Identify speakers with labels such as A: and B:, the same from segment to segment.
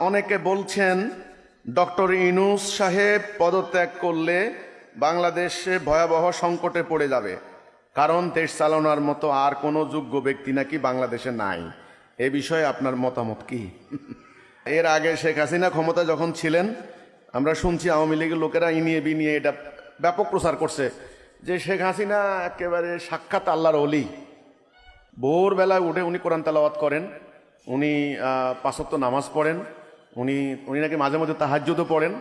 A: অনেকে বলছেন, ডক্টর ইনুস সাহেব পদত্যাগ করলে বাংলাদেশে ভয়াবহ সংকটে পড়ে যাবে। কারণ দেশ চালানোর মতো আর কোনো যোগ্য ব্যক্তি নাকি বাংলাদেশে নাই। এ বিষয়ে আপনার মতামত কি? এর আগে শেখ হাসিনা ক্ষমতা যখন ছিলেন, আমরা শুনছি আওয়ামী লীগের লোকেরা ইনিয়ে বিনিয়ে এটা ব্যাপক প্রচার করছে। যে শেখ হাসিনা একেবারে সাক্ষাৎ আল্লাহর অলি ভোরবেলায় উঠে উনি কোরআন তালাওয়াত করেন। উনি পাঁচক্ত নামাজ পড়েন। উনি উনি নাকি মাঝে মাঝে তাহাজ্যদও পড়েন।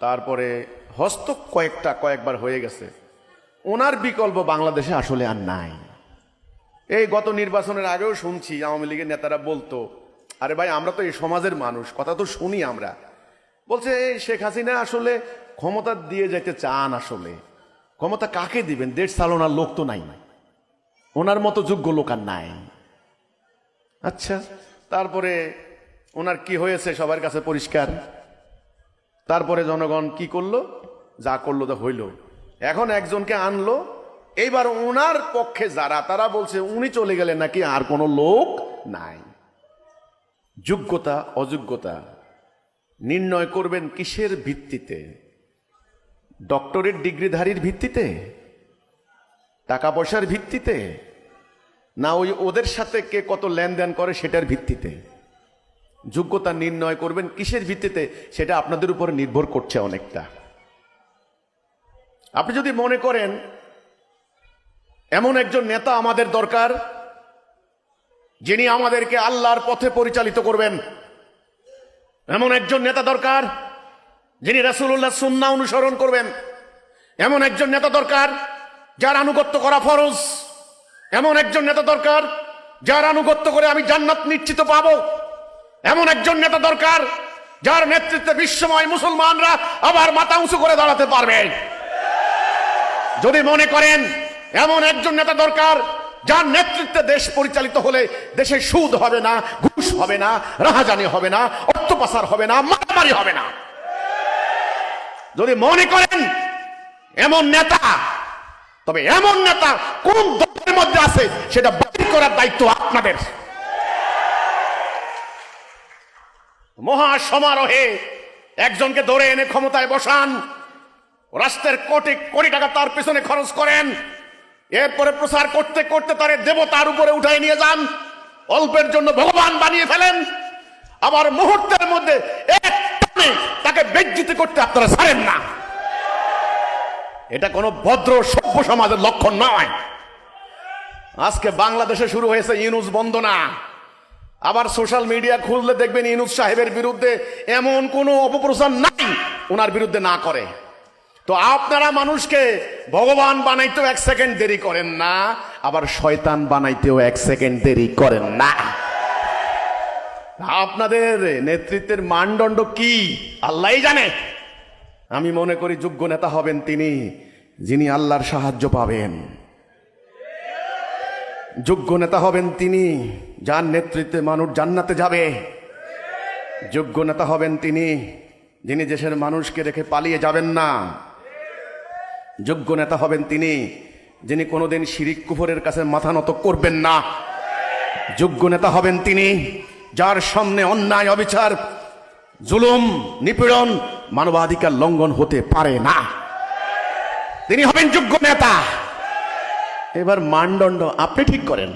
A: তারপরে হস্ত কয়েকটা কয়েকবার হয়ে গেছে। ওনার বিকল্প বাংলাদেশে আসলে আর নাই। এই গত নির্বাচনের আগেও শুনছি, আওয়ামী লীগের নেতারা বলতো, আরে ভাই, আমরা তো এই সমাজের মানুষ, কথা তো শুনি আমরা। বলছে, এই শেখ হাসিনা আসলে ক্ষমতা দিয়ে যেতে চান আসলে। ক্ষমতা কাকে দিবেন? দেশ চালনার লোক তো নাই। ওনার মতো যোগ্য লোক আর নাই। আচ্ছা তারপরে ওনার কি হয়েছে সবার কাছে পরিষ্কার? তারপরে জনগণ কি করল? যা করল তা হইল। এখন একজনকে আনলো, এইবার ওনার পক্ষে যারা, তারা বলছে, উনি চলে গেলেন নাকি? আর কোনো লোক নাই। যোগ্যতা, অযোগ্যতা নির্ণয় করবেন কিসের ভিত্তিতে? ডক্টরেট ডিগ্রিধারীর ভিত্তিতে? টাকা পয়সার ভিত্তিতে? না, ওই ওদের সাথে কে কত লেনদেন করে সেটার ভিত্তিতে। যোগ্যতা নির্ণয় করবেন, কিসের ভিত্তিতে? সেটা আপনাদের উপর নির্ভর করছে অনেকটা। আপনি যদি মনে করেন, এমন একজন নেতা আমাদের দরকার, যিনি আমাদেরকে আল্লাহর পথে পরিচালিত করবেন। এমন একজন নেতা দরকার, যিনি রাসূলুল্লাহ সুন্নাহ অনুসরণ করবেন। এমন একজন নেতা দরকার, যার আনুগত্য করা ফরজ। এমন একজন নেতা দরকার, যার আনুগত্য করে আমি জান্নাত নিশ্চিত পাব। এমন একজন নেতা দরকার, যার নেতৃত্বে বিশ্বময় মুসলমানরা আবার মাথা উঁচু করে দাঁড়াতে পারবে। যদি মনে করেন, এমন একজন নেতা দরকার, যার নেতৃত্বে দেশ পরিচালিত হলে দেশে সুদ হবে না, ঘুষ হবে না, রাহাজানি হবে না অর্থ পাচার হবে না, মারামারি হবে না। যদি মনে করেন, এমন নেতা তবে এমন নেতা কোন দলের মধ্যে আছে সেটা বাতিল করার দায়িত্ব আপনাদের। মহা সমারোহে একজনকে ধরে এনে ক্ষমতায় বসান, রাষ্ট্রের কোটি কোটি টাকা তার পেছনে খরচ করেন, এরপরে প্রচার করতে করতে তারে দেবতার উপরে উঠাই নিয়ে যান, অল্পের জন্য ভগবান বানিয়ে ফেলেন। আবার মুহূর্তের মধ্যে এক তাকে বেজ্জিত করতে আপনারা ছাড়েন না। এটা কোনো ভদ্র, সভ্য সমাজের লক্ষণ নয়। আজকে বাংলাদেশে শুরু হয়েছে ইউনুস বন্দনা। আবার সোশ্যাল মিডিয়া খুললে দেখবেন ইনুস সাহেবের বিরুদ্ধে এমন কোনো অপপ্রচার নাই ওনার বিরুদ্ধে না করে। তো আপনারা মানুষকে ভগবান বানাইতেও এক সেকেন্ড দেরি করেন না, আবার শয়তান বানাইতেও এক সেকেন্ড দেরি করেন না। আপনাদের নেতৃত্বের মানদণ্ড কি? আল্লাহই জানে। আমি মনে করি যোগ্য নেতা হবেন তিনি। যিনি আল্লাহর সাহায্য পাবেন। যোগ্য নেতা হবেন তিনি, যার নেতৃত্বে মানুষ জান্নাতে যাবে। যোগ্য নেতা হবেন তিনি, যিনি দেশের মানুষকে রেখে পালিয়ে যাবেন না। যোগ্য নেতা হবেন তিনি, যিনি কোনোদিন শিরিক কুফরের কাছে মাথা নত করবেন না। যোগ্য নেতা হবেন তিনি, যার সামনে অন্যায়, অবিচার, জুলুম, নিপীড়ন, মানবাধিকার লঙ্ঘন হতে পারে না। তিনি হবেন যোগ্য নেতা। এবার মানদণ্ড আপনি ঠিক করেন।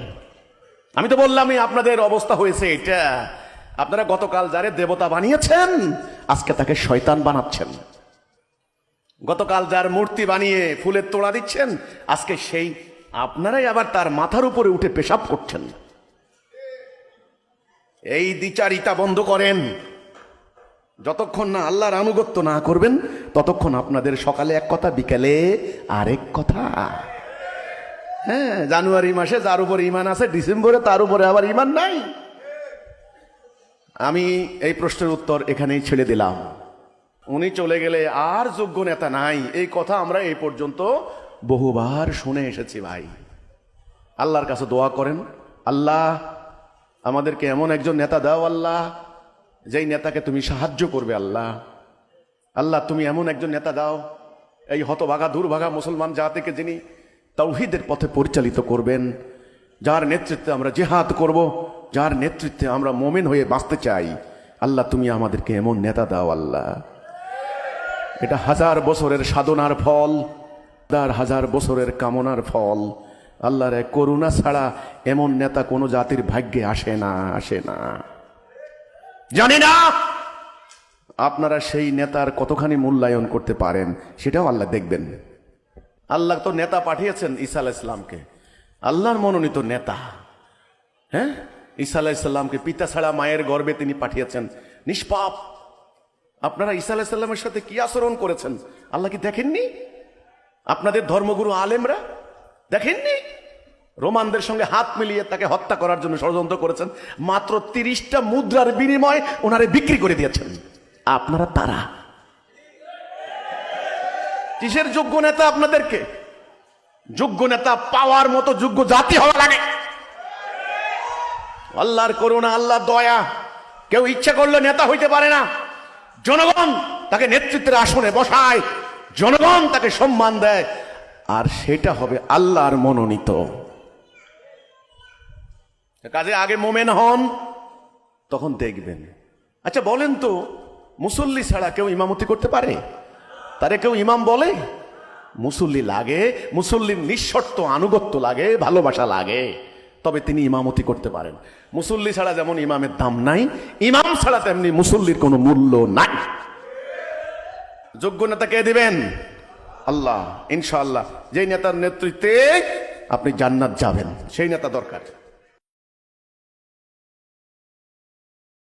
A: আমি তো বললামই আপনাদের অবস্থা হয়েছে এটা। আপনারা গতকাল যারে দেবতা বানিয়েছেন, আজকে তাকে শয়তান বানাচ্ছেন। গতকাল যার মূর্তি বানিয়ে ফুলের তোড়া দিচ্ছেন, আজকে সেই আপনারাই আবার তার মাথার উপরে উঠে পেশাব করছেন। এই দ্বিচারিতা বন্ধ করেন। যতক্ষণ না আল্লাহর আনুগত্য না করবেন, ততক্ষণ আপনাদের সকালে এক কথা, বিকেলে আরেক কথা। হ্যাঁ জানুয়ারি মাসে যার উপর ইমান আছে, ডিসেম্বরে তার উপরে আবার ইমান নাই। আমি এই প্রশ্নের উত্তর এখানেই ছেড়ে দিলাম। উনি চলে গেলে আর যোগ্য নেতা নাই। এই কথা আমরা এই পর্যন্ত বহুবার শুনে এসেছি ভাই। আল্লাহর কাছে দোয়া করেন, আল্লাহ, আমাদেরকে এমন একজন নেতা দাও, আল্লাহ। যেই নেতাকে তুমি সাহায্য করবে আল্লাহ আল্লাহ তুমি এমন একজন নেতা দাও, এই হতভাগা, দুর্ভাগা মুসলমান জাতিকে যিনি তৌহিদের পথে পরিচালিত করবেন, যার নেতৃত্বে আমরা জেহাদ করব, যার নেতৃত্বে আমরা মোমেন হয়ে বাঁচতে চাই। আল্লাহ তুমি আমাদেরকে এমন নেতা দাও আল্লাহ। এটা হাজার বছরের সাধনার ফল তার হাজার বছরের কামনার ফল। আল্লাহর করুণা ছাড়া এমন নেতা কোনো জাতির ভাগ্যে আসে না আসে না। জানি না। আপনারা সেই নেতার কতখানি মূল্যায়ন করতে পারেন, সেটাও আল্লাহ দেখবেন। আল্লাহ তো নেতা পাঠিয়েছেন ঈসা আলাহ ইসলামকে আল্লাহর মনোনীত নেতা। হ্যাঁ? ঈসা আলাহ ইসলামকে পিতা ছাড়া মায়ের গর্বে তিনি পাঠিয়েছেন। নিষ্পাপ। আপনারা ঈসা আলাহ ইসলামের সাথে কি আচরণ করেছেন? আল্লাহ কি দেখেননি? আপনাদের ধর্মগুরু আলেমরা দেখেননি? রোমানদের সঙ্গে হাত মিলিয়ে তাকে হত্যা করার জন্য ষড়যন্ত্র করেছেন। মাত্র তিরিশটা মুদ্রার বিনিময়ে ওনারে বিক্রি করে দিয়েছেন। আপনারা তারা? কিসের যোগ্য নেতা আপনাদেরকে? যোগ্য নেতা পাওয়ার মতো যোগ্য জাতি হওয়া লাগে। আল্লাহর করুণা আল্লাহ দয়া। কেউ ইচ্ছা করলে নেতা হইতে পারে না। জনগণ তাকে নেতৃত্বের আসনে বসায়। জনগণ তাকে সম্মান দেয়। আর সেটা হবে আল্লাহর মনোনীত। কাজে আগে মোমেন হন, তখন দেখবেন। আচ্ছা বলেন তো, মুসল্লি ছাড়া কেউ ইমামতি করতে পারে? তারে কেউ ইমাম বলে? মুসল্লি লাগে, মুসল্লির নিঃশর্ত আনুগত্য লাগে, ভালোবাসা লাগে, তবে তিনি ইমামতি করতে পারেন। মুসল্লি ছাড়া যেমন ইমামের দাম নাই, ইমাম ছাড়া তেমনি মুসল্লির কোনো মূল্য নাই। যোগ্য নেতা কে দিবেন? আল্লাহ, ইনশাআল্লাহ। যেই নেতার নেতৃত্বে আপনি জান্নাত যাবেন, সেই নেতা দরকার।